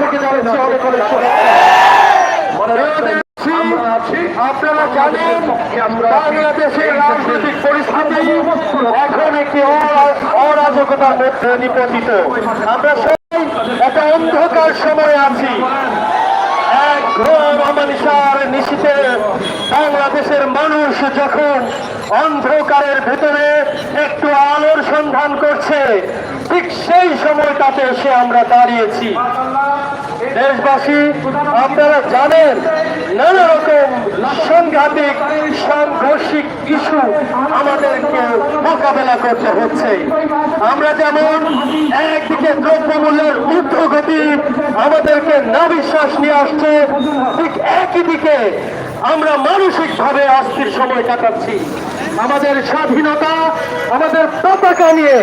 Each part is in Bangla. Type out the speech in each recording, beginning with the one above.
থেকে আপনারা জানেন বাংলাদেশের রাজনৈতিক পরিস্থিতি এখন একটি অরাজকতার মধ্যে নিপতিত। আমরা একটা অন্ধকার সময়ে আছি। এক ঘোর অমানিসার নিশীতে বাংলাদেশের মানুষ যখন অন্ধকারের ভেতরে একটু আলোর সন্ধান করছে ঠিক সেই সময়টাতে এসে আমরা দাঁড়িয়েছি। দেশবাসী, আপনারা জানেন, নানা রকম সাংঘাতিক, সাংঘর্ষিক ইস্যু আমাদেরকে মোকাবেলা করতে হচ্ছে। আমরা যেমন একদিকে দ্রব্যমূল্যের ঊর্ধ্বগতি আমাদেরকে না বিশ্বাস নিয়ে আসছে, ঠিক একই দিকে আমরা মানসিকভাবে অস্থির সময় কাটাচ্ছি। আমাদের স্বাধীনতা, আমাদের পতাকা নিয়ে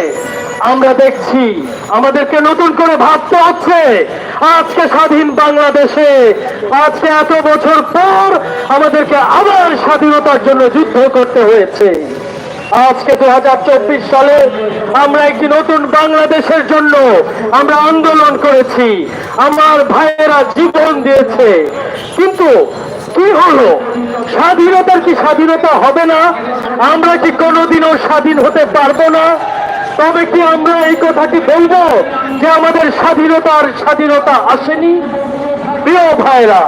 আমরা দেখছি, আমাদেরকে নতুন করে ভাবতে হচ্ছে। আজকে স্বাধীন বাংলাদেশে, আজকে এত বছর পর আমাদেরকে আবার স্বাধীনতার জন্য যুদ্ধ করতে হয়েছে। আজকে দু হাজার চব্বিশ সালে আমরা একটি নতুন বাংলাদেশের জন্য আমরা আন্দোলন করেছি। আমার ভাইয়েরা জীবন দিয়েছে। কিন্তু কি হলো? স্বাধীনতার কি স্বাধীনতা হবে না? আমরা কি কোনোদিনও স্বাধীন হতে পারব না? তবে কি আমরা এই কথাটি বলব যে আমাদের স্বাধীনতার স্বাধীনতা আসেনি? প্রিয় ভাইরা,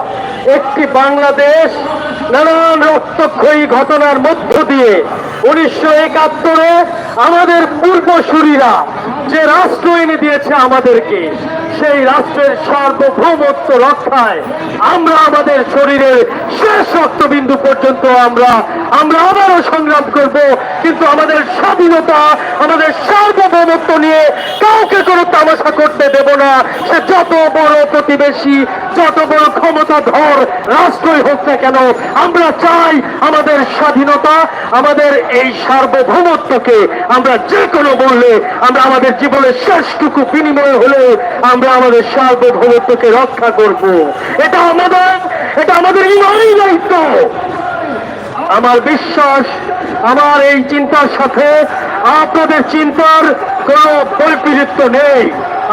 একটি বাংলাদেশ নানান রক্তক্ষয়ী ঘটনার মধ্য দিয়ে উনিশশো একাত্তরে আমাদের পূর্বসূরীরা যে রাষ্ট্র এনে দিয়েছে আমাদেরকে সেই রাষ্ট্রের সার্বভৌমত্ব রক্ষায় আমরা আমাদের শরীরের শেষ রক্তবিন্দু পর্যন্ত আমরা আমরা আবারও সংগ্রাম করব, কিন্তু আমাদের স্বাধীনতা, আমাদের সার্বভৌমত্ব নিয়ে কাউকে কোনো তামাশা করতে দেব না। সে যত বড় প্রতিবেশী, যত বড় ক্ষমতাধর রাষ্ট্রই হোক না কেন, আমরা চাই আমাদের স্বাধীনতা, আমাদের এই সার্বভৌমত্বকে আমরা যে কোনো মূল্যে, আমরা আমাদের জীবনের শেষটুকু বিনিময় হলে আমরা আমাদের সার্বভৌমত্বকে রক্ষা করব। এটা আমাদের এটা আমাদের ইমানই দায়িত্ব। আমার বিশ্বাস, আমার এই চিন্তার সাথে আপনাদের চিন্তার কোনো বৈপরীত্য নেই।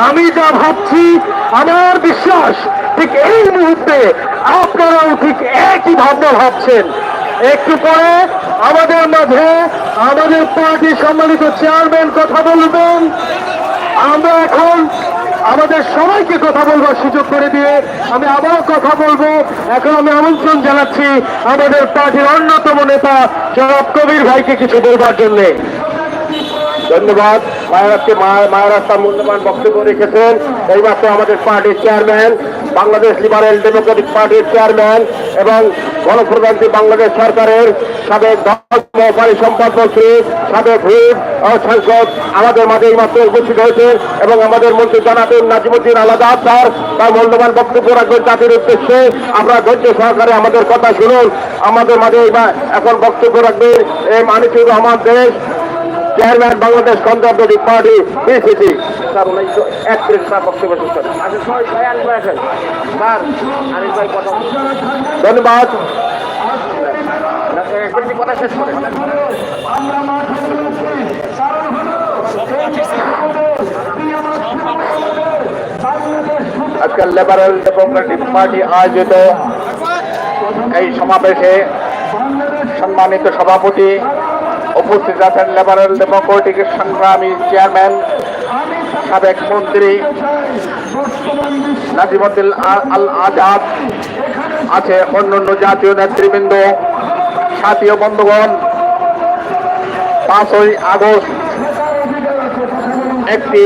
আমি যা ভাবছি, আমার বিশ্বাস, ঠিক এই মুহূর্তে আপনারাও ঠিক একই ভাবনা ভাবছেন। একটু পরে আমাদের মাঝে আমাদের পার্টির সম্মানিত চেয়ারম্যান কথা বলবেন। আমরা এখন আমাদের সবাইকে কথা বলবার সুযোগ করে দিয়ে আমি আবার কথা বলব। এখন আমি আমন্ত্রণ জানাচ্ছি আমাদের পার্টির অন্যতম নেতা জনাব কবির ভাইকে কিছু বলবার জন্যে। ধন্যবাদ। মায়ারাজকে মায়ারাজ মূল্যবান বক্তব্য রেখেছেন। এইমাত্র আমাদের পার্টির চেয়ারম্যান, বাংলাদেশ লিবারেল ডেমোক্রেটিক পার্টির চেয়ারম্যান এবং গণপ্রজাতন্ত্রী বাংলাদেশ সরকারের সাবেক মহাপারী সম্পাদক মন্ত্রী, সাবেক হুইপ সাংসদ আমাদের মাঝে এই মাত্র উপস্থিত হয়েছে এবং আমাদের মন্ত্রী জানাবেন নাজিমুদ্দিন আলাদা স্যার, তার মূল্যবান বক্তব্য রাখবেন জাতির উদ্দেশ্যে। আমরা ধৈর্য সহকারে আমাদের কথা শুনুন। আমাদের মাঝে এখন বক্তব্য রাখবেন এম আনিসুর রহমান দেশ chairman Bangladesh conservative party, BCC. Sir উনি একটু এক মিনিট স্যার বক্তব্য শেষ করেন সবাই ভাই আনিস ভাই আসেন স্যার আনিস ভাই কথা ধন্যবাদ। শেষ আজকাল লিবারেল ডেমোক্রেটিক পার্টি আয়োজিত এই সমাবেশে সম্মানিত সভাপতি উপস্থিত আছেন লিবারেল ডেমোক্রেটিক সংগ্রামী চেয়ারম্যান, সাবেক মন্ত্রী নাজিমুদ্দিন আল আজাদ আছে অন্যান্য জাতীয় নেতৃবৃন্দ, সাথীয় বন্ধুগণ। পাঁচই আগস্ট একটি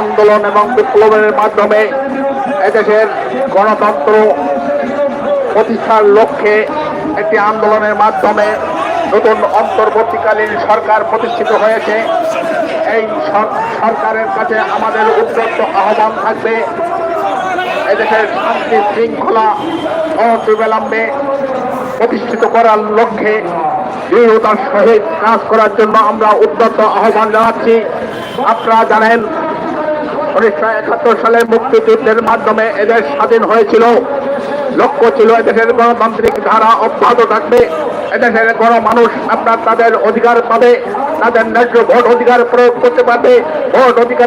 আন্দোলন এবং বিপ্লবের মাধ্যমে এদেশের গণতন্ত্র প্রতিষ্ঠার লক্ষ্যে একটি আন্দোলনের মাধ্যমে নতুন অন্তর্বর্তীকালীন সরকার প্রতিষ্ঠিত হয়েছে। এই সরকারের কাছে আমাদের উদ্যত্ত আহ্বান থাকবে। এদেশের শান্তি শৃঙ্খলা অবিলম্বে প্রতিষ্ঠিত করার লক্ষ্যে দৃঢ়তার সহিত কাজ করার জন্য আমরা উদ্যত আহ্বান জানাচ্ছি। আপনারা জানেন, উনিশশো একাত্তর সালে মুক্তিযুদ্ধের মাধ্যমে এদের স্বাধীন হয়েছিল। লক্ষ্য ছিল এদেশের গণতান্ত্রিক ধারা অব্যাহত থাকবে। এদেশের কোনো মানুষ আপনার তাদের অধিকার পাবে, তাদের ন্যায্য ভোট অধিকার প্রয়োগ করতে পারবে, ভোট অধিকার